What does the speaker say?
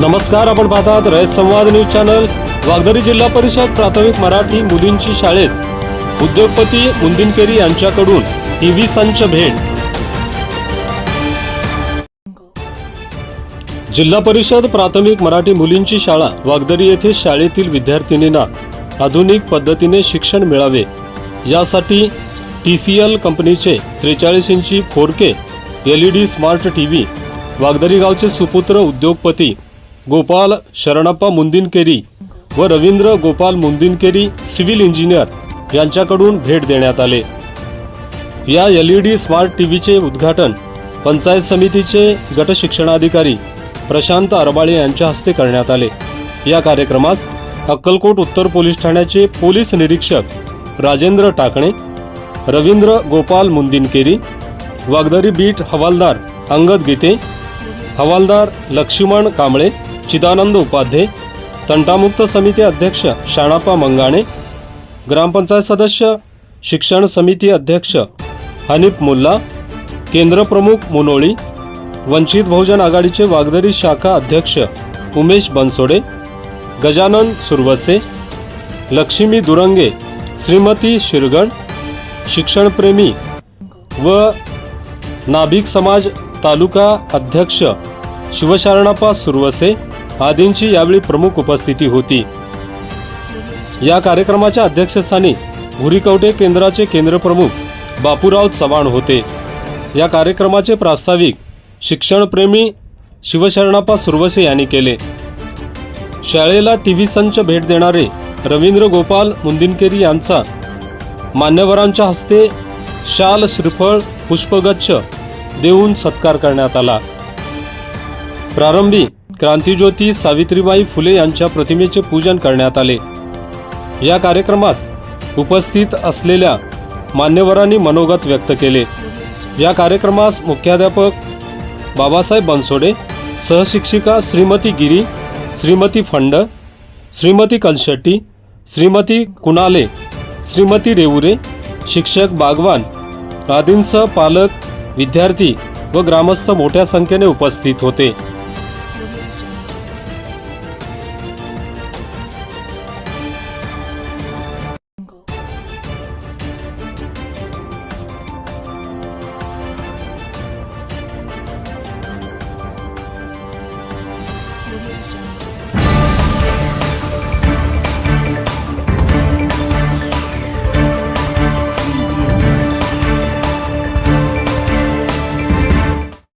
नमस्कार आपण पाहतात रयत संवाद न्यूज चॅनल. वागदरी जिल्हा परिषद प्राथमिक मराठी मुलींची शाळेस उद्योगपती मुंदिनकेरी यांच्याकडून टीव्ही संच भेट. जिल्हा परिषद प्राथमिक मराठी मुलींची शाळा वागदरी येथे शाळेतील विद्यार्थिनींना आधुनिक पद्धतीने शिक्षण मिळावे. यासाठी टी सी एल कंपनीचे त्रेचाळीस इंची four K L E D smart T V Wagdari गावचे सुपुत्र उद्योगपती गोपाल शरणप्पा मुंदिनकेरी व रवींद्र गोपाल मुंदिनकेरी सिव्हिल इंजिनियर यांच्याकडून भेट देण्यात आले. या L E D smart T व्हीचे उद्घाटन पंचायत समितीचे गटशिक्षणाधिकारी प्रशांत अरबाळे यांच्या हस्ते करण्यात आले. या कार्यक्रमास अक्कलकोट उत्तर पोलीस ठाण्याचे पोलीस निरीक्षक राजेंद्र टाकणे रवींद्र गोपाल मुंदिनकेरी वागदरी बीट हवालदार अंगद गीते हवालदार लक्ष्मण कांबळे चिदानंद उपाध्ये तंटामुक्त समिती अध्यक्ष शाणापा मंगाणे ग्रामपंचायत सदस्य शिक्षण समिती अध्यक्ष हनीफ मुल्ला केंद्रप्रमुख मुनोळी वंचित बहुजन आघाडीचे वागदरी शाखा अध्यक्ष उमेश बनसोडे गजानन सुरवसे लक्ष्मी दुरंगे श्रीमती शिरगण शिक्षणप्रेमी व नाभिक समाज तालुका अध्यक्ष शिवशारणापा सुरवसे आदींची यावेळी प्रमुख उपस्थिती होती. या कार्यक्रमाच्या अध्यक्षस्थानी भुरीकवटे केंद्राचे केंद्रप्रमुख बापूराव चव्हाण होते. या कार्यक्रमाचे प्रास्ताविक शिक्षणप्रेमी शिवशरणापा सुरवसे यांनी केले. शाळेला टी व्ही संच भेट देणारे रवींद्र गोपाल मुंदिनकेरी यांचा मान्यवरांच्या हस्ते शाल श्रीफळ पुष्पगच्छ देऊन सत्कार करण्यात आला. प्रारंभी क्रांतीज्योती सावित्रीबाई फुले यांच्या प्रतिमेचे पूजन करण्यात आले. या कार्यक्रमास उपस्थित असलेल्या मान्यवरांनी मनोगत व्यक्त केले. या कार्यक्रमास मुख्याध्यापक बाबासाहेब बनसोडे सहशिक्षिका श्रीमती गिरी श्रीमती फंड श्रीमती कलशेट्टी श्रीमती कुणाले श्रीमती रेवुरे शिक्षक बागवान आदींसह पालक विद्यार्थी व ग्रामस्थ मोठ्या संख्येने उपस्थित होते.